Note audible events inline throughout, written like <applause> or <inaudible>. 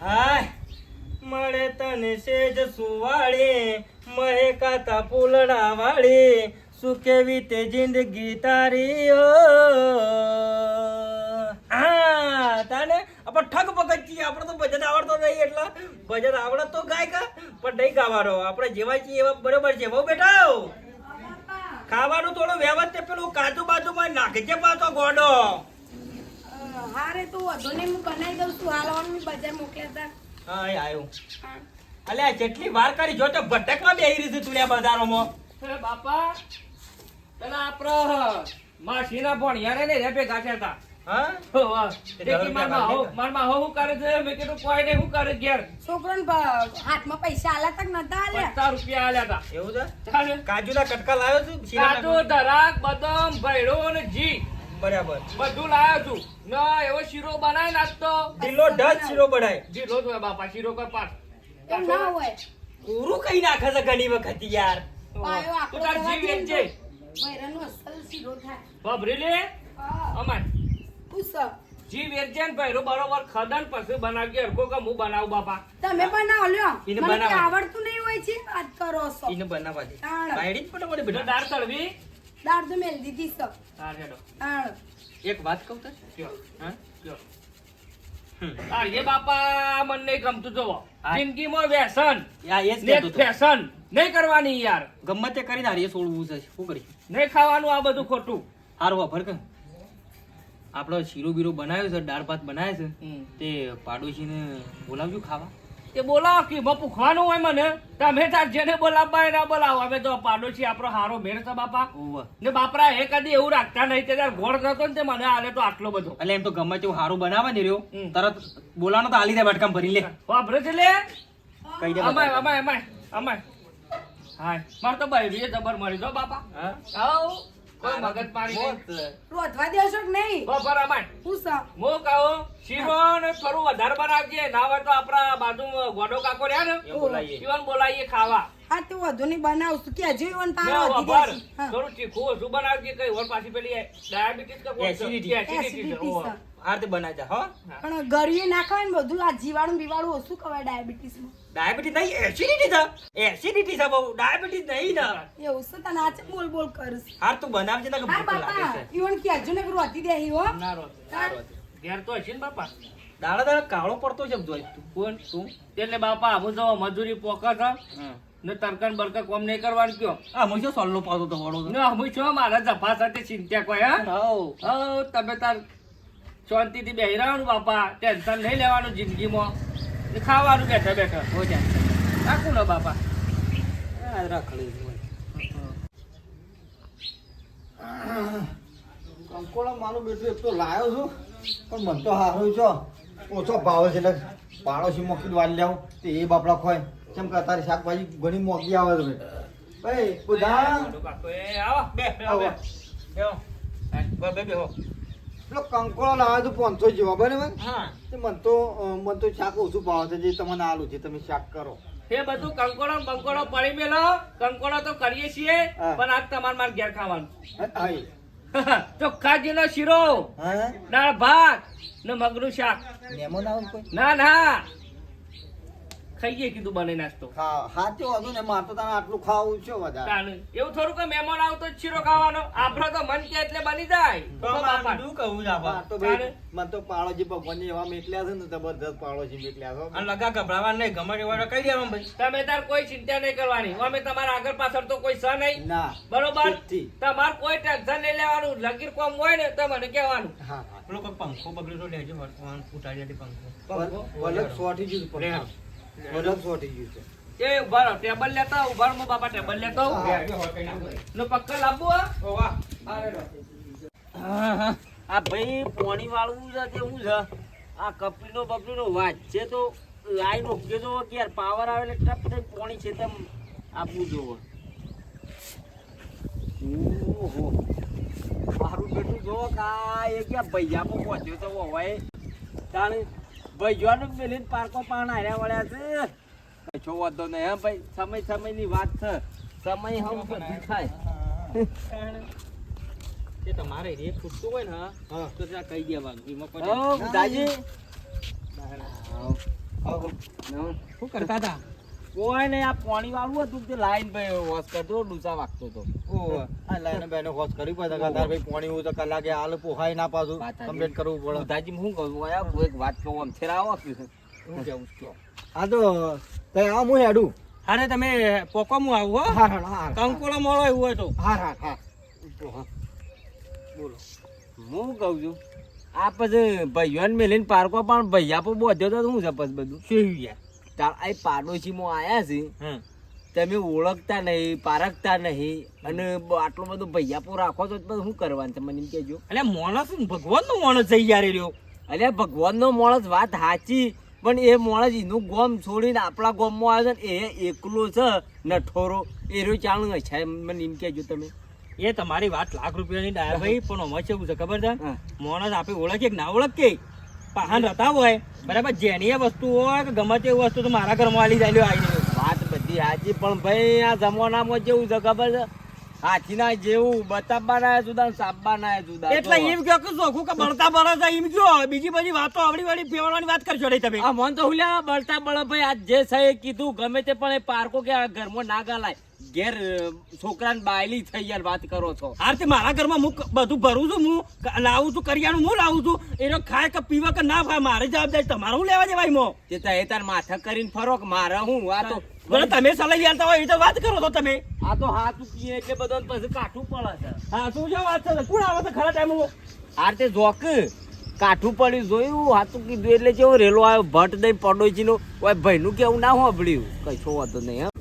હાય. મળે તને સેજ સુવાળી, મહે કાતા ફૂલડા વાળી શું કેવી તે જિંદગી તારી, ઓ. તાને આપણે ઠગ પગત છીએ આપણે તો ભજન આવડતો નહીં એટલે. ભજન આવડત તો ગાય કા, પણ નહીં ગાવાનો. આપણે જેવા છીએ એવા બરોબર છે. બહુ બેટા ખાવાનું થોડું વ્યવસ્થિત પેલું કાજુ બાજુમાં નાખજે પાછો ગોડો. હારે તું વધુ ને હું બનાવી દઉં છું. હાલ ઓન મેં બજાર મોકલ્યા હતા. હા એ આવ્યો અલે જેટલી વાર કરી જો તો ભટકમાં બેહી રહી તું લ્યા બજારોમાં. અરે બાપા પેલા આપડે માસીના ભણિયાને ને રે ભેગા થયા હતા. હા? હોવા. તે તે કે દસ મારમાં રૂપિયા હો- મારમાં હો શું કરે છે? મેં કીધું કોઈ નહીં શું કરે ઘેર. છોકરોને બ- હાથમાં પૈસા આલ્યા તક નતા આલ્યા? પચાસ રૂપિયા આલ્યા હતા. એવું છે? કાજુના કટકા લાવ્યો છું કાજુ ધરાક બદામ ભૈરો અને ઘી. બરાબર. બધું લાયો છું. ના એવો શીરો બનાય નાખતો ઢીલો ઢસ શીરો બનાય. ઢીલો જ હોય બાપા શીરો કર પાટ એમ ના હોય. પૂરું કઈ નાખે છે ઘણી વખત યાર. પાયો તું આપણો તાર જીવ એક છે. વૈરનો અસલ શીરો થાય. બબરી લે. અમાર. પૂછ. જી વેચજે ને ભૈરો બરોબર ખદન પછી બનાવજે. હરકો કે હું બનાવું બાપા. તમે બનાવો લ્યો. ઇને બનાવ આવડતું નહીં હોય છે? વાત કરો છો. ઇને બનાવવા દે. બાયડી ફોટો તો બેટા દાળ તળવી. દાળ તો મેલ દીધી છે. તાર હેડો. તાણ. એક વાત કહું તો કયો? હા? કયો? હમ. બાપા મને નહીં ગમતું જોવો જિંદગીમાં વ્યસન. ને. ફેશન નહીં કરવાની યાર. ગમે તે કરીને હારીએ છોડવું છે. શું કરી નહીં ખાવાનું આ બધું ખોટું. હારું વાપર કે. આપણો શીરો બીરો બનાવ્યો છે દાળ ભાત બનાવ્યો છે. તે પાડોશીને બોલાવજો ખાવા. તે બોલાવો કે માં પૂછવાનું હોય મને. તમે તાર જેને બોલાવવા હોય ના બોલાવો. અમે તો પાડોશી આપણો હારો મેળ છે બાપા ને બાપરા એ કદી એવું રાખતા નહીં. તે તાર ગોળ થતો ને તે મને હાલે તો આટલો બધો. એટલે એમ તો ગમે તેવું હારું બનાવે ને રહ્યો. તરત બોલાનો તો હાલી દે બટકામ ભરી લે. વાપરે છે લે. કહી દે અમાય અમાય અમાય અમાય. હાય. મારે તો બૈરી જબર મળી જો બાપા. હા? આવ. કોઈ મગજ મારી રોધવા દેશો કે નહીં બપોર અમાય પૂછ. હું કહું શીરો ને થોડું વધારે બનાવજે ના હોય તો આપણા બાજુ ગોડો કાકો રહ્યા ને એમ શિવન બોલાવીએ ખાવા હા તે વધુ નહીં બનાવશું કે હજુ ઈવન ને પારો વધી વભાર, દેશે. હા. થોડું તીખું ઓછું બનાવજે કઈ ઓર પાછી પેલી ડાયાબિટીસ કે કોઈ છે? Acidity. Acidity છે, Acidity ઓહો. છે. આ રીતે બનાવી દે હો પણ ગળ્યું ના ને બધું આ જીવાણું બીવાણું ઓછું ખવાય ડાયાબિટીસમાં ડાયાબિટીસ નહીં એસિડિટી છે. એસિડિટી છે બહુ ડાયાબિટીસ નહીં ને. એવું છે તને આજે બોલ બોલ કરીશ? હાર તું બનાવજે ને કે હા ભૂખ લાગે બાપા છે. ઈવન કે હજુ ને રોતી દે હો? ના રોત. ઘેર તો હશે ને બાપા? દાડા દાડા કાળો પડતો છે જોઈ તું કોણ? તું? એટલે બાપા હું જો મજૂરી પોકા છે. ને તરકન બરકન કોમ નહીં કરવાનું કયો. આ મુજો સોલ્લો પાતો તો વડો ને હું છો મારા જફા સાથે ચિંતા કોઈ હા? હઉ, તમે તાર શાંતિથી બેહી રહેવાનું બાપા ટેન્શન નહીં લેવાનું જિંદગીમાં. ખાવાનું બેઠા બેઠા? હો જા રાખું ને બાપા. રાખડી કંકોડા મારું બેટું એક તો લાયો છું પણ મન તો હારો છો. ઓછો ભાવ છે એટલે પાડોશી મોકી વાળી લેવું તે એ બાપડા ખોય. કેમ કે તારી શાકભાજી ઘણી મોંઘી આવે છે. ભાઈ બધા આવો બે બે, આવો. બે. બે બે. પેલો કંકોળો લાવે તો પાંચસો જેવા બરાબર? હા. તે મને તો મને તો શાક ઓછું ભાવ છે જે તમને આલું છે તમે શાક કરો. એ બધું કંકોડો ને બંકોડો પડી મેલો કંકોડો તો કરીએ છીએ પણ આજ તમારે મારે ઘેર ખાવાનું. હા એ. <laughs> શીરો. દાળ ભાત ને મગનું શાક. મહેમાન આવે કોઈ? ના ના. ખાઈએ કીધું બને નાસ્તો હા હતો ને મારે તો તને આટલું ખાવું છે વધારે એવું થોડું કે મહેમાન આવતો જ શીરો ખાવાનો આપણો તો મન કે એટલે બની જાય શું કહું છે હા, તો ભાઈ મને તો પાડોશી ભગવાનની એવા મેકલ્યા છે ને જબરદસ્ત પાડોશી મેકલ્યા છો અને લગા ગભરાવા નહીં ગમે એવા કહી દેવા ભાઈ તમે તાર કોઈ ચિંતા નહીં કરવાની અમે તમારા આગળ પાછળ તો કોઈ સ નહીં ના બરોબર. તમારે કોઈ ટેન્શન નહીં લેવાનું લગીર કોમ હોય ને તો મને કહેવાનું હા હા પેલો કોઈ પંખો બગડ્યો લેજો ઉતારી પંખો પંખો વલક સોઠી ગયું છે એ ઊભા રહો ટેબલ લેતા ઊભા રહો મો બાપા ટેબલ લેતા. હા. નો હા? હા. હા, હા. આ ભાઈ પોણી છે તે શું છે આ કપીનો બપલીનો વાત છે તો લાઈન મૂકજો તો કે યાર પાવર આવે એટલે ટપ પોણી છે તેમ આપવું જોવો ઓહો મારું બેટું જો કા એ ક્યાં ભૈયામાં પહોંચ્યો તો હોય તાણે ભૈયાનું મેલીને પાર્કો પાણ હાર્યા વળ્યા છે. છો વાંધો નહીં હા ભાઈ સમય સમયની વાત છે. સમય હમ બધું થાય. એ તમારે રે ખૂટતું હોય ને હા. તો ત્યાં કહી દેવાનું. એમાં શું કરતા હતા? કોઈ નહીં આ પાણી વાળું હતું તે લાઈન ભાઈ વોશ કરતો ડૂસા વાગતો હતો. આ લાઈને બેને હોશ કરી પડે તાર ભાઈ પોણી હું તો કલાકે હાલ પોહાય ના પાછું કમ્પ્લેટ કરવું પડે. બુધાજી હું કહું આયા હું એક વાત કહું આમ છેરાવો કે હું કેવું છું હા તો તે આ હું હેડું. અરે તમે પોકો હું આવું હો. હા હા હા કંકોળો મોળો એવું હોય તો હા હા. હા. બોલો. હું કહું છું આ પછી ભાઈઓને મેલીને પાર્કો પણ ભૈયા પર બોધ્યો તો શું છે પછી બધું? શું યાર તાર આ પાડોશીમાં આયા છે. તમે ઓળખતા નહીં પારખતા નહીં અને આટલો બધો ભૈયાપો રાખો છો તો શું કરવાનું મને એમ કહેજો. એટલે માણસ ભગવાન નો માણસ થઈ યાર રહ્યો અલ્યા ભગવાનનો માણસ વાત સાચી પણ એ માણસ એનું ગોમ છોડીને આપણા ગોમમાં આવે છે ને એ એકલો છે નઠોરો. એ રહ્યો ચાલુ છે મને એમ કહેજો તમે. એ તમારી વાત લાખ રૂપિયાની ડાયા ભાઈ પણ અમારે કેવું છે ખબર છે. માણસ આપણે ઓળખીએ કે ના ઓળખીએ પાહન રહેતા હોય બરાબર? જેની એ વસ્તુ હોય કે ગમે તે વસ્તુ તો મારા ઘરમાં વાલી જાય આવી વાત બધી સાચી પણ ભાઈ આ જમાનામાં જેવું છે ખબર છે? હાથીના જેવું બતાવવાના જુદા ને સાબવાના જુદા. એટલે એમ કયો કે સોખું કે બળતા બળે છે એમ કયો બીજી બધી વાતો આવડી વાળી ફેવડવાની વાત કરશો નહીં તમે. આ મન તો હુલ્યા બળતા બળે ભાઈ આજ જે છે એ કીધું ગમે તે પણ એ પાર્કો કે આ ઘરમાં ના ગાલાય. ઘેર છોકરાને બાયલી થઈ યાર વાત કરો છો. આરતી મારા ઘરમાં હું બધું ભરું છું હું લાવું છું કરિયાણું હું લાવું છું એનો ખાય કે પીવા કે ના ખાય મારે જવાબદારી તમારે હું લેવા દેવાય મો? તે તો એ તાર માથા કરીને ફરો કે મારે હું? આ તો ભલે તમે સલાહ યાલતા હોય એ તો વાત કરો તો તમે. આ તો હાથ ઉકીએ એટલે બધો પછી કાઠું પડે છે. હા શું છે વાત છે? કોણ આવે છે ખરા ટાઈમ આ તે જોક કાઠું પડ્યું જોયું હાથું કીધું એટલે જેવો રેલો આવ્યો ભટ્ટ દઈ પડોશી ભાઈ ભાઈનું કેવું ના હોભળ્યું? કશો વાંધો નહીં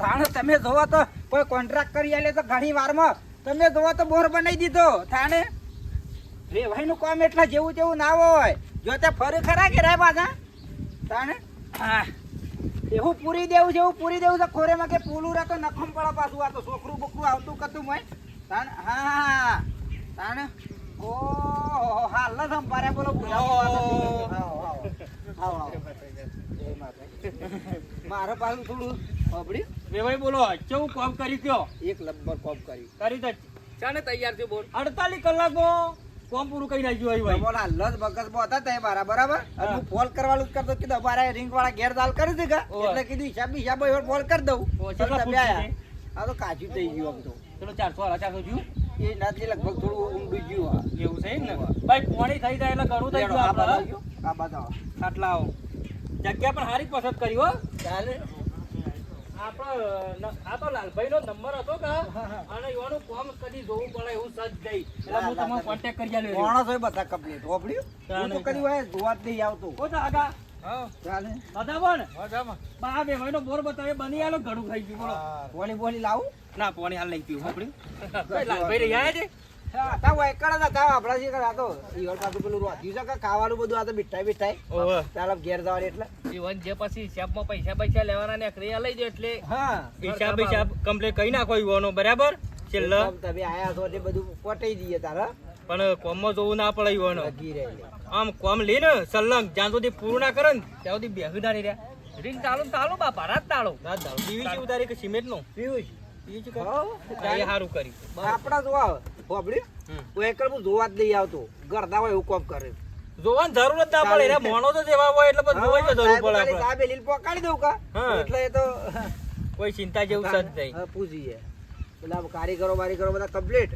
હં. તમે જોવો તો કોઈ કોન્ટ્રાક્ટ કરી આલે તો ઘણી વારમાં. તમે જોવો તો બોર બનાવી દીધો થાણે? રેવાઈનું કામ એટલા જેવું તેવું ના હોય. જો તે ફરી ખરા કે રે પાછા? તાણે હા. એવું પૂરી દેવું જેવું પૂરી દેવું છે ખોરેમાં કે પૂલું રહે તો નખમ પડે પાછું. આ તો છોકરું બોકરું આવતું કતું મય તાણે હા તાણે ઓ હાલ સંભારે બોલો બોલાવો. મારે પાસે થોડું અબડ્યું ભાઈ બોલો કેવું કોમ કરી કયો એક લબ્બર કોપ કરી. કરી દે. ચાને તૈયાર થયો બોલ. અડતાલીસ કલાકો કોમ પૂરું કરી નાખ્યું હોય ભાઈ. બોલા લજ બગસ બો હતા તે મારા બરાબર? અને હું ફોન કરવાનું જ કરતો કીધું અમારે રિંગ વાળા ઘેર દાલ કરી દીધા. એટલે કીધું હિસાબ હિસાબ ફોન કરી દઉં. તમે આયા. આ તો કાચું થઈ ગયું આમ તો. ચલો ચારસો વાળા ચારસો જ્યું એ નાથી લગભગ થોડું ઊંડું ગયું. એવું છે ને? ભાઈ પોણી થઈ જાય એટલે ઘણું થઈ ગયું આ આવો. આટલા આવો. જગ્યા પણ સારી પસંદ કરી હો. ચાલે. આપણો આ તો લાલભાઈ નો નંબર હતો કે? અને એવાનું કોમ કદી જોવું પડે એવું સજ ગઈ એટલે હું તમને કોન્ટેક્ટ કરી આલ્યો રહ્યો. માણસ બધા complete. હોભળ્યું? હું તો કદી હોય જોવા જ નહીં આવતો. ઓ તો આગા. ચાલે. બધા બોલ બા બે ભાઈનો બોર બતાવે બની આલો ઘણું ગયું બોલો. બોલી બોલી લાવું? ના પાણી હાલ નહીં પીવું <laughs> લાલભાઈ રહ્યા છે? હા, હતા હોય, એકડ જ જે કણ તો ઈવન પાછું પેલું રોધ્યું છે કે ખાવાનું બધું આ તો મીઠાઈ બીઠાઈ. ઓવે. ચાલો ઘેર જવાની એટલે. જીવન જે પછી હિસાબમાં પૈસા પૈસા લેવાના ને ક્રિયા લઈ જાય એટલે હા. હિસાબ હિસાબ કમ્પ્લીટ કરી નાખો ઈવાનો બરાબર? છેલ્લે. તમે આયા છો એટલે બધું પટાઈ દઈએ તારા પણ કોમમાં જોવું ના પડે ઈવાનો આમ કોમ લે ને સલંગ જ્યાં સુધી પૂરું ના કરે ને ત્યાં સુધી બેહી ના રહ્યા. રીંગ ચાલુ તાળું ચાલુ બાપા રાત તાળું. રાત દાડો પીવીસી ઉતારી કે સિમેન્ટ નો પીવીસી સારું કરી આપણા જોવા હોભળ્યું હમ. હું જોવા જ નહીં આવતો. ગરદા હોય એવું કોમ કરે. જોવાની જરૂર જ ના પડે. એના મોણો તો જેવા હોય એટલે બધું જોવાની તો જરૂર પડે આપણે. સાહેબ લીલ પોકાડી દઉં કા? એટલે એ તો કોઈ ચિંતા જેવું સજ નહીં. પૂછીએ પેલા કારીગરો બારીગરો બધા કમ્પ્લીટ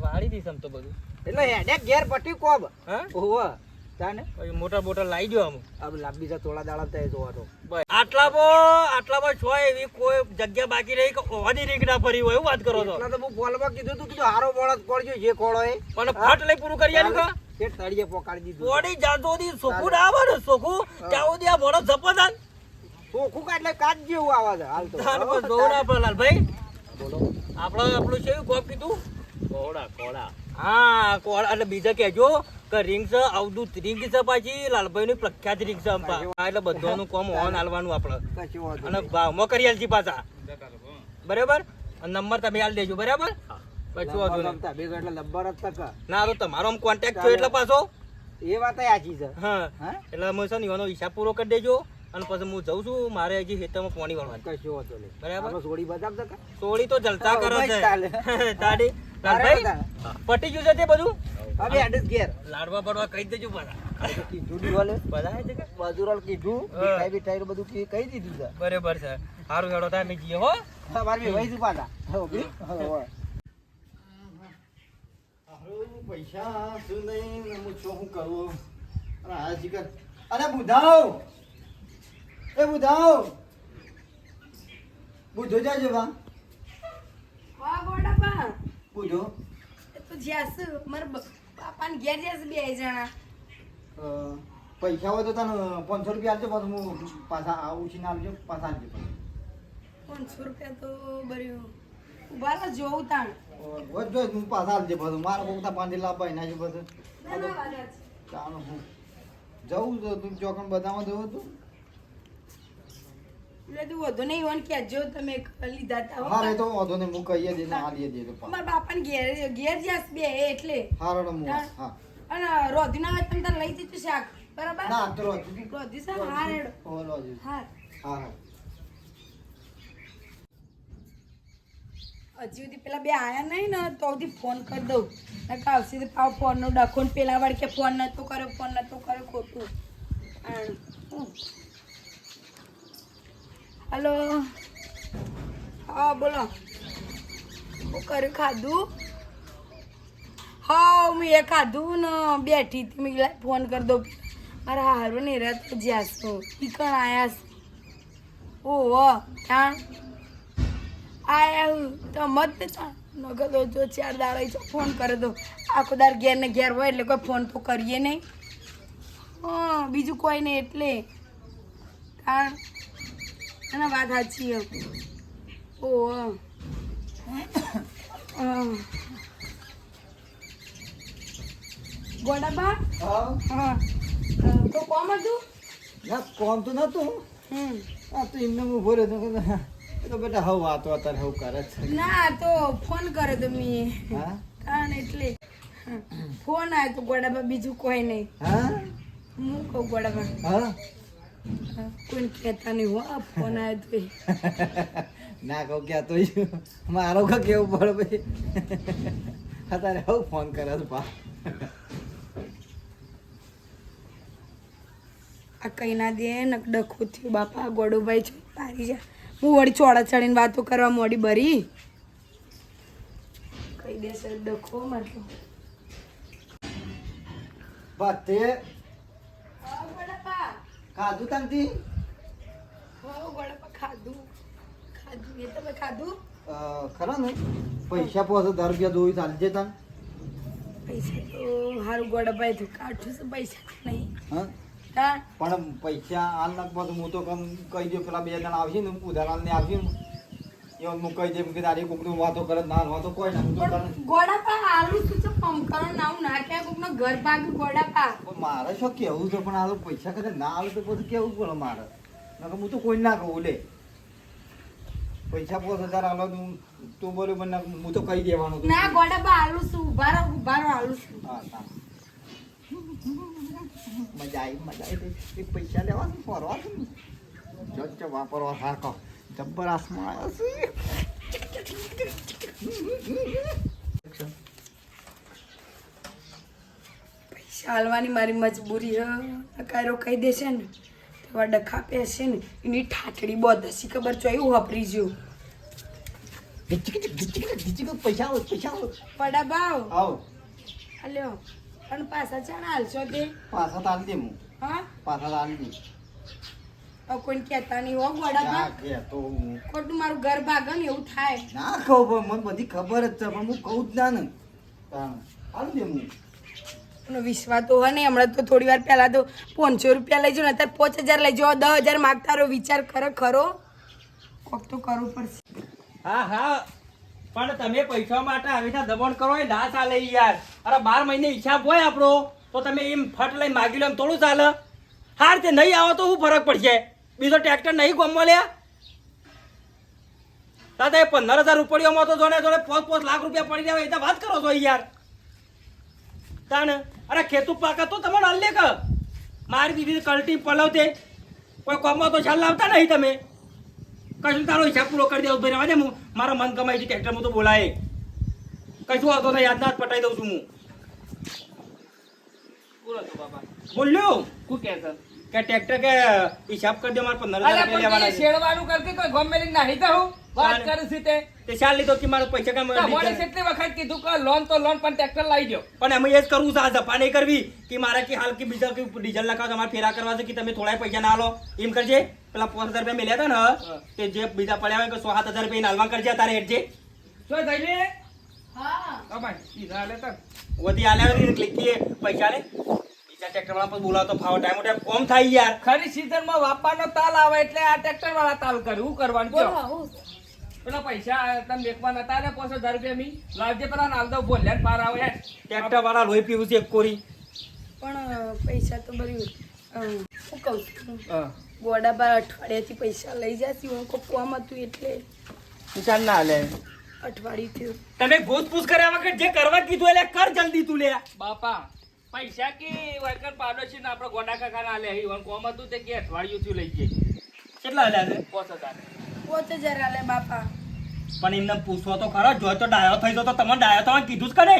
વાળી તો બધું. એટલે હેડે ઘેર પટી કોબ હા? ઓહો તાને પછી મોટર લાવી દો આમ. આ લાંબી છે થોડા દાડા થાય જોવાનો આટલામાં આટલામાં છો એવી કોઈ જગ્યા બાકી રહી કે ઓવાની રીંગ ના ફરી હોય એવું વાત કરો છો? તો હું બોલવા કીધું તું કીધું હારો મોણસ પડજો જે ખોળો એ. પણ ફટ લઈ પૂરું કરી આલ્યું કા તળિયે પોકાડી દીધું. બોડી જાતો દી સોખું ના આવે ને સોખું. ત્યાં સુધી આ મોણસ જપદાન સોખું કા એટલે કાચ જેવું આવે છે હાલ તો. તાર ના પડે બોલો. આપણે આપણું છે કોપ કીધું? ઘોડા કોડા હા કોળ એટલે બીજા કહેજો કે રિંગ છે અવધૂત રિંગ છે પાછી લાલભાઈ ની પ્રખ્યાત રિંગ છે એટલે બધાનું કોમ ઓન હાલવાનું આપણે. અને ભાવ અને ભાવમાં કરી આલજી પાછા. બરાબર? અને નંબર તમે આલ દેજો બરાબર? કશું વાંધો નહીં. જ તક. ના તો તમારો આમ કોન્ટેક્ટ થયો એટલે પાછો. એ વાત સાચી છે. હા. હા? એટલે અમે છે ને એનો હિસાબ પૂરો કરી દેજો. અને પછી હું જઉં છું મારે હજી ખેતરમાં પાણી વાળવા કશું વાંધો નહીં. બરાબર. સોડી બતાવતા કા? સોળી તો જલતા કરો છે. તાડી <laughs> ભાઈ પટી ગયું છે તે બધું? હવે એડ્રેસ ઘેર. લાડવા પડવા કહી દેજો પાછા કીધું દીવાલે બધા છે કે? મજૂરોને કીધું મીઠાઈ બીઠાઈ બધું કહી કહી દીધું છે. બરાબર છે. સારું હેડો તમે જઈએ હો. પાછા. પૈસા શું નહીં હું શું શું કરું? આ જીગર અરે બુધાવ એ બુધાવ બુધો જાજે વા હા ગોડાબા બુધો. એ તો જ્યાસ મારા બ- બાપાને ઘેર જ્યાસ બે જણા. પૈસા હોય તો તને પાંચસો રૂપિયા આપજો પાછું હું પાછા આવું છે ને આપજો પાછા આપજો પાંચસો રૂપિયા તો બર્યું ઊભા રહો જોઉં તાણ. હોય જો હું પાછા આપજો પાછું. મારા કોકતા પાંચી લાભ એના છે બધું. ચાલો હું. જવું તું ચોકન બધામાં જવું તું એટલે વધુ નહીં હોય કે જો તમે લીધા તા હા તો વાંધો નહીં હું દે ને આલીએ દે તો મારા બાપાને ઘેર ઘેર બે એટલે. હારો ને હા. અને રોધી ના તમે તાર લઈ શાક બરાબર? ના તો રોજ રોધી શાક હા રેડો ઓ રોજ હા. હા હા. હજી સુધી પેલા બે આયા નહીં ને તો સુધી ફોન કરી દઉં. નકર આવશે તો પાવ ફોનનો ડખો ને પેલા વાળ કે ફોન નતો કર્યો ફોન નતો કર્યો ખોટું. હલો. હા, બોલો. શું કર્યું ખાધું? હા મેં એ ખાધું ને બેઠી હતી. મેં ફોન કરી દઉં મારા હારું નહીં રાત જ્યાં છો. ઈ કણ આયા છે? ઓહો ત્યાં આયા હું. તો મત નગર તો જો ચાર દાડા છો ફોન કરે દો. આખો દાર ઘેર ને ઘેર હોય એટલે કોઈ ફોન તો કરીએ નહીં. હા, બીજું કોઈ નહીં એટલે. કારણ એના વાત સાચી ઓ ગોડાબા હા. તો કોમ હતું? ના કોમ તો નતું. હમ. આ તો એમને ઊભો રહ્યો તો બેટા હવ વાતો અત્યારે હવ કરે છે. ના તો ફોન કરે તો મેં. હા? કારણ એટલે. ફોન આવ્યો તો ગોડાબા બીજું કોઈ નહીં. હા? હું કહું ગોડાબા હા, કોઈને કહેતા નહીં હો આ ફોન આવ્યો તો <laughs> ના કહું ક્યાં તો મારો કા કેવું પડે પછી. <laughs> અત્યારે હું ફોન કરે છે પા. આ કઈ ના દે ને ડખું થયું. બાપા ગોડુભાઈ છે પારી જા હું વળી ચોડા ચડીને વાતો કરવા મોડી બરી. કઈ દેશે ડખો મારતો બસ તે ખાધું તાનથી? ખાધું. ખાધું. એ તમે ખાધું? ખરા ને. પૈસા પોસે દસ રૂપિયા દોઈ ચાલજે તને. પૈસા તો સારું ગોડાભાઈ તો કાઢું છે પૈસા તો નહીં. હા? પણ પૈસા હાલ નાખ પાછું હું તો કમ કહી દઉં પેલા બે જણા આવશે ને ઉધારાલ ને આવશે ને. એવું કહી દઉં કે તારી કોકનું વાતો કરે ના વાતો કોઈ ના પણ ગોડાપા આલુ શું છે પંકરણ નામ ના કોકનો ઘર ભાગ ગોડાપા. પણ મારે શું કેવું છે? પણ આ તો પૈસા કદાચ ના આવે તો પછી કેવું પડે મારે? નકર હું તો કોઈ ના કહું લે. પૈસા પોસ હજાર આલો તું તું ના હું તો કહી દેવાનું હતું. ના ગોડાપા આલુ છું ઊભા રહો ઊભા રહો આલુ છું. મજા આવી મજા આવી. પૈસા લેવા છે ફરવા છે ને? જજ વાપરવા સારખો જબ્બર આસમાં આવ્યો છે. પૈસા હાલવાની મારી મજબૂરી હ. કાયરો કહી દેશે ને તો ડખા પેસે ને એની ઠાઠડી બહુ હસી ખબર એવું વાપરી જ્યું પૈસા પૈસા પડા ભાવ. આવો. હાલ્યો. પણ પાછા ચણા હાલશો તે? પાછા તાલ દે હું? હા પાછા તાલ દે કોઈને કહેતા નહીં હો ગોડા ખોટું મારું ઘર ભાગે ને એવું થાય. ના કહું પણ મને બધી ખબર જ છે પણ હું કહું જ ના ને. હાલ દે હું. એનો વિશ્વાસ તો હોય ને હમણાં તો થોડી વાર પહેલાં તો પાંચસો રૂપિયા લઈ જાઓ ને અત્યારે પાંચ હજાર લઈ જાઓ દસ હજાર માગતા રહો વિચાર કરો ખરો. કોક તો કરવું પડશે. હા હા. પણ તમે પૈસા માટે આવી રીતના દબાણ કરો એ ના ચાલે યાર. અરે બાર મહિને હિસાબ હોય આપણો તો તમે એમ ફટ લઈ માગી લો એમ થોડું ચાલે. હાર તે નહીં આવો તો શું ફરક પડશે? બીજો ટ્રેક્ટર નહીં ગમવા લે દાદા એ પંદર હજાર રૂપિયામાં તો જોડે જોડે પાંચ પાંચ લાખ રૂપિયા પડી જાય એ તો વાત કરો છો યાર. તાને અરે ખેતું પાકા તો તમારે હાલ લે કે મારી દીધી કલટી પલવતે કોઈ કોમમાં તો ખ્યાલ લાવતા નહીં તમે. કશું તારો હિસાબ પૂરો કરી દેવો ભાઈ રહેવા મારા મન કમાય છે ટ્રેક્ટરમાં તો બોલાય. કશું આવતો નહીં યાદ ના પટાઈ દઉં છું હું. બોલો હતું બાબા બોલ્યો? શું કહે છે? કે ટ્રેક્ટર કે હિસાબ કરી દો મારે પંદર હજાર રૂપિયા લેવાના છે. શેડવાનું કરતી કોઈ ગમે મેલી નાહી તો હું? વાત કરું છું તે. તે ચાલ લીધો કે મારો પૈસા કામ તમારે કેટલી વખત કીધું કે લોન તો લોન પણ ટ્રેક્ટર લાવી દો પણ અમે એ જ કરવું છે આ ધપા નહીં કરવી કે મારે કે હાલ કે બીજા કે ડીઝલ નાખવા તમારે ફેરા કરવા છે કે તમે થોડા પૈસા ના લો. એમ કરજે. પેલા પાંચ હજાર રૂપિયા મેલ્યા હતા. ને તે જે બીજા પડ્યા હોય કે સો સાત હજાર રૂપિયા નાલવા કરજે તારે હેઠજે. શું થઈ લે હા. ભાઈ સીધા હાલે તો વધી હાલે પૈસા લે. ટ્રેક્ટર વાળા પર બોલાવતો ફાવો. ટાઈમ ટાઈમ કોમ થાય યાર. ખરી સીઝનમાં વાપવાનો તાલ આવે એટલે આ ટ્રેક્ટર વાળા તાલ કરે. હું કરવાનું કયો? પેલા પૈસા તમે મેકવાના હતા ને પાંચ હજાર રૂપિયા મી. લાવજે પેલા નાલ દો બોલ્યા પાર આવે યાર. ટ્રેક્ટર વાળા લોહી પીવું છે એક કોરી. પણ પૈસા તો અ, હું કહું છું. ગોડા બાર અઠવાડિયાથી પૈસા લઈ જશે હું કોઈ કોમ હતું એટલે ચાલ ના લે. અઠવાડિયું થયું. તમે ગોતપૂછ કર્યા વગર જે કરવા કીધું એટલે કર જલ્દી તું લે. બાપા પૈસા કે વર્કર પાડોશી ને આપણે ગોડા કાકા ના લે ઈવન કોમ હતું તે કે અઠવાડિયું થયું લઈ ગઈ. કેટલા લે છે પોચ હજાર. પોચ હજાર આલે બાપા. પણ એમને પૂછો તો ખરો જો તો ડાયો થઈ જતો તમે ડાયો તો કીધું જ કરે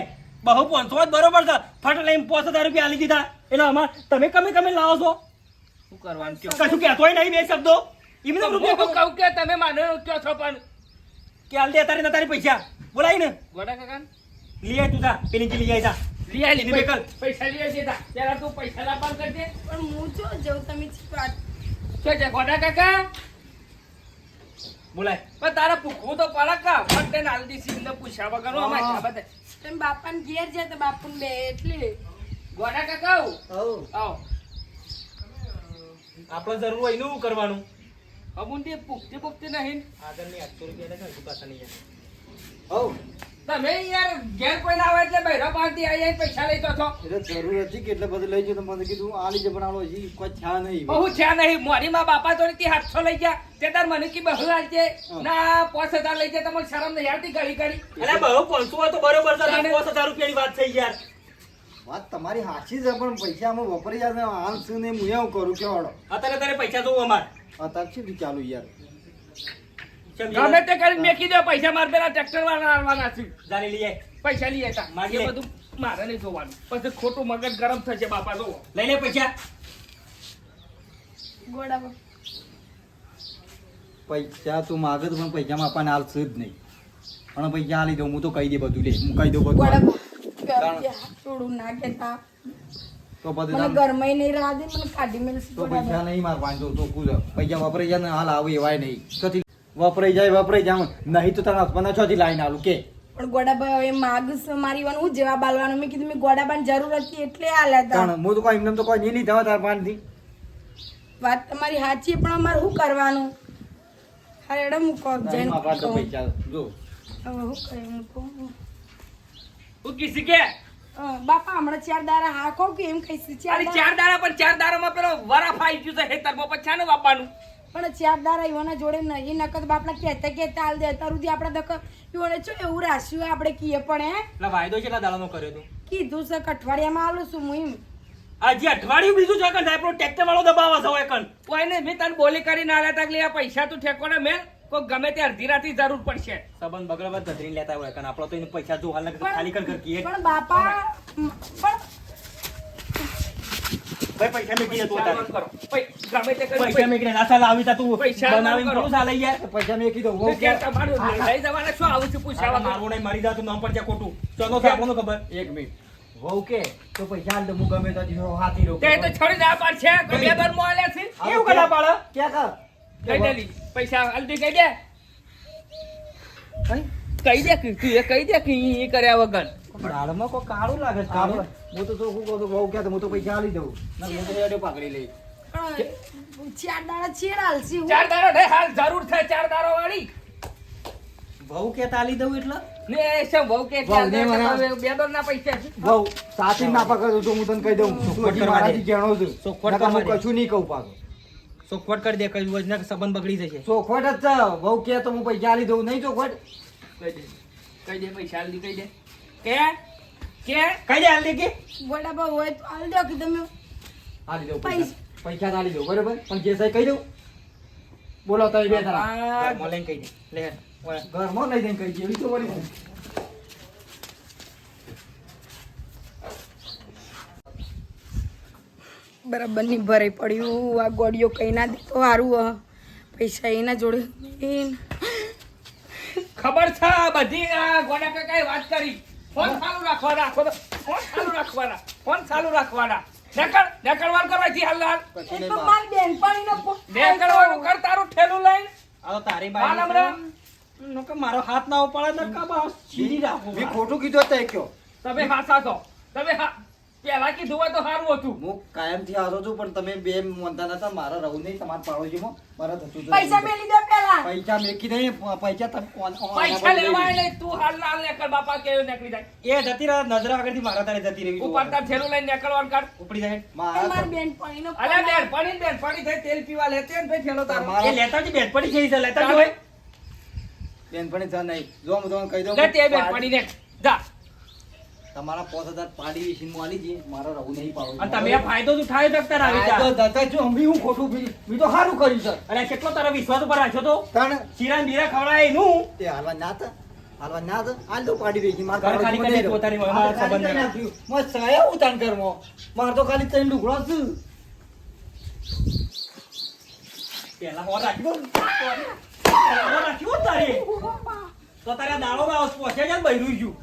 બહુ પહોંચવો જ બરોબર છે. ફટ લઈને પોચ હજાર રૂપિયા આલી દીધા. એટલે અમાર તમે કમે કમે લાવો છો. શું કરવાનું? કયો કશું કહેતોય નહીં બે શબ્દો. એમને રૂપિયા કહું કે તમે માનો કયો છો પણ. કે હાલ દે તારે ને તારી પૈસા. બોલાય ને. ગોડા કાકા લઈ આય તું જા. પેલી લઈ આય જા. લઈ આલી બેકલ. પૈસા લઈ આવી દેતા ત્યારે તું પૈસા લાવવાનું કરજે. પણ હું જો જઉં તમે છી વાત. શું છે ગોડા કાકા? બોલાય. પણ તારે પૂછવું તો પડે કા પણ તે નાલ દી સિંહ પૂછ્યા વગર અમારે છે. તમે બાપાને ઘેર જાય તો બાપુને બે એટલે. ગોડા કાકા આવો. હવ આપણે જરૂર હોય એનું કરવાનું? અમુંડી પૂછતી પૂછતી નહીં. આગળની આઠસો રૂપિયા લે છે નહીં હવ તમે યાર ઘેર કોઈ ના આવે એટલે બૈરા પાસેથી આઈ જાય પૈસા લઈ તો છો. એટલે જરૂર હતી કે એટલે બધું લઈ ગયો તો મને કીધું આલી જ બનાવો હજી કોઈ છા નહીં. બહુ છા નહીં. મારી માં બાપા તો થી હાથસો લઈ ગયા. તે તાર મને કી બહુ આલજે ના પાંચ હજાર લઈ જાય તમારે શરમ નહીં આવતી ઘડી ઘડી. અરે બહુ પહોંચવું તો બરોબર છે તાને- પાંચ હજાર રૂપિયાની વાત થઈ યાર. વાત તમારી હાચી છે પણ પૈસા અમે વપરી જાય આમ શું ને હું એવું કરું કે વાળો અત્યારે તારે પૈસા જોવું અમારે. અત્યારે શું ચાલુ યાર? ગમે તે કરી મેકી દે પૈસા માર પેલા ટ્રેક્ટર વાળા આવવાના છે. જાલી લઈએ. પૈસા લઈએ તા. માગે બધું મારે નહીં જોવાનું. પછી ખોટું મગજ ગરમ થશે બાપા જોવો. લઈ લે પૈસા. ગોડા પૈસા તું માગે તો પણ પૈસા માં આપણને હાલશે જ નહીં. પણ પૈસા હાલી દઉં હું તો કહી દે બધું લે. હું કહી દઉં બધું છોડું ના કહેતા તો. બધું મને ગરમાઈ નહીં રાહ દે મને કાઢી મેલશે તો પૈસા નહીં માર પાંચસો તો પૈસા વાપરે ને હાલ આવે એવાય નહીં. વપરાઈ જાય વપરાઈ જાય. નહીં તો તારા હસબન્ડ છોથી લાઈન આલું કે. પણ ગોડાબા હવે માગ મારી વાનું હું જવાબ આલવાનો મેં કીધું મેં ગોડાબાન જરૂર હતી એટલે આલ્યા હતા હું તો કોઈ એમને તો કોઈ નહીં લીધા તાર પાનથી. વાત તમારી સાચી પણ અમારે શું કરવાનું? હા એડા મૂકો જૈન પાડતો પૈસા જો. હવે શું કરે મૂકો? હું કિસી કે? બાપા હમણાં ચાર દારા હાકો કે એમ કહીશ? ચાર દારા- પણ ચાર દારામાં પેલો વરાફ આવી ગયું છે હેતરમાં પછી ને બાપાનું પણ ચારદાર દારા ઈવાના જોડે નહીં. નકર બાપડા કહેતા કહેતા હાલ દે. અત્યાર સુધી આપણા દખ ઈવોને છો એવું રાશ્યું આપણે કીએ પણ હે? એટલે વાયદો કેટલા દાડાનો કર્યો તું? કીધું છે કે અઠવાડિયામાં આલું છું હું આજે અઠવાડિયું બીજું છે કણ આપણો ટ્રેક્ટર વાળો દબાવા છે હોય કણ. કોઈ નહીં મેં તને બોલી કરી ના લેતા કે આ પૈસા તું ઠેકોને મેં કોઈ ગમે તે અડધી રાતી જરૂર પડશે. સંબંધ બગડવા ધધરી લેતા હોય કણ. આપણો તો એને પૈસા જો હાલ ખાલી કર કર કીએ. પણ બાપા પણ ભાઈ પૈસા મેકી દે તું તારે. ગમે તે કરી પૈસા મેકીને ના ચાલે તા તું પૈસા બનાવીને થોડું ચાલે યાર. પૈસા મેં કીધું હું કે તમારું લઈ જવાના શું આવું છું પૂછાવા મારવું નહીં મરી જાતું નામ પર છે ખોટું. ચલો છે આપણને ખબર. એક મિનિટ. વહુ કે તો પૈસા હાલ દઉં હું ગમે તો જીરો હાથી રોક. તે તો છોડી દે પાડ છે બે દર મોં છે. એવું કરા પાડે? ક્યાં કર? કઈ દેલી? પૈસા દે? તું એ કહી દે કે? કર્યા વગર. દાળમાં કોઈ કાળું લાગે છે કાળું. હું તો ચોખ્ખું કહું તો બહુ કે હું તો પૈસા આલી દઉં ના હું તો એડે પકડી લઈ. ચાર દાડા છેડાલ હાલશી ચાર દાડા ઢે હાલ જરૂર થાય ચાર દારો વાળી બહુ કે તાલી દઉં એટલે? ને એ શું બહુ કે બે દોર ના પૈસા છે. વહુ સાથી ના પકડું તો હું તને કહી દઉં હજી મારાથી જાણો છું. ચોખવટ હું કરવા દે. કશું નહીં કહું પાછું. સોખવટ કરી દે કઈ વજના સંબંધ બગડી જશે. ચોખવટ જ બહુ કે તો હું પૈસા આલી દઉં નહીં ચોખવટ? કહી દે કહી દે પૈસા આલી કહી દે. કે? કે? કઈ દે હાલ કે? વડાપાવ હોય તો હાલ દો કે તમે. હાલી દઉં પૈસા. પૈસા. હાલી દઉં બરોબર? પણ જે સાહેબ કહી દઉં બોલો તમે બે તારા મોલે કહી દે. લે ઘર મો લઈ દઈને કહી દે એવી તો વળી બરાબરની ભરાઈ પડ્યું આ ગોળીઓ કઈ ના દીધો સારું પૈસા એના જોડે ખબર છે બધી આ ગોડા કઈ વાત કરી? ફોન ચાલુ રાખવાના ફોન ચાલુ રાખવાના ફોન ચાલુ રાખવાના. નેકળ વાર કરવાથી હાલ હાલ. તો માર. મારી બેનપણીનો ફોન વાર કર તારું ઠેલું લઈને. આવો તો તારી હાલ બાઈ હમણાં. કે મારો હાથ ના ઉપાડે નકર બસ છીરી રાખું મેં ખોટું કીધું તે કયો. તમે હા સાચો તમે હા પેલા કીધું હોય તો સારું હતું. હું કાયમથી આવતો છું પણ તમે બે મોનતા નતા મારા રહું નહીં તમારા પાડોશીમાં મારા થતું પૈસા મેલી દે પેલા પૈસા મેકી નહીં પૈસા તમે પૈસા લેવાય નહીં તું હાલ ના નેકળ બાપા કેવું નીકળી જાય. એ જતી રહે નજર આગળથી મારા તારે જતી રહી ઉપર તાર થેલું લઈને નીકળવાનું કાઢ. ઉપડી જાય. મારા બેન બેનપણીનો ફોન બેન આવ્યો. બેનપણી બેનપણી થઈ તેલ પીવા લેતે ને ભાઈ થેલો તારો. એ લેતા જ બેનપણી છે લેતા જ હોય. બેન બેનપણી થા નહીં. જો હું તમને કહી દઉં લે તે બેનપણી ને જા. તમારા પાંચ હજાર પાડી હું આલી જઈએ મારા રહું નહીં પાડો. અને તમે ફાયદો જ ઉઠાવી શકતા ના આ દાદા જો અમી હું ખોટું બી- મી તો સારું કર્યું સર અને કેટલો તારા વિશ્વાસ ઉપર રાખ્યો તો? કારણ ચીરા ને બીરા ખવડાય એનું? તે હાલવા ના હતા હાલવા ના હતા હાલ તો પાડી વેચી મારા ઘર ખાલી કરી પોતાની મારા સંબંધ કરી સાયા ઉતાન કરમો માર તો ખાલી ત્રણ લુગડા છે. પેલા હોર રાખ્યો હોર રાખ્યો તારે? તો તારે દાડો માં પહોંચે છે બૈરું ગયું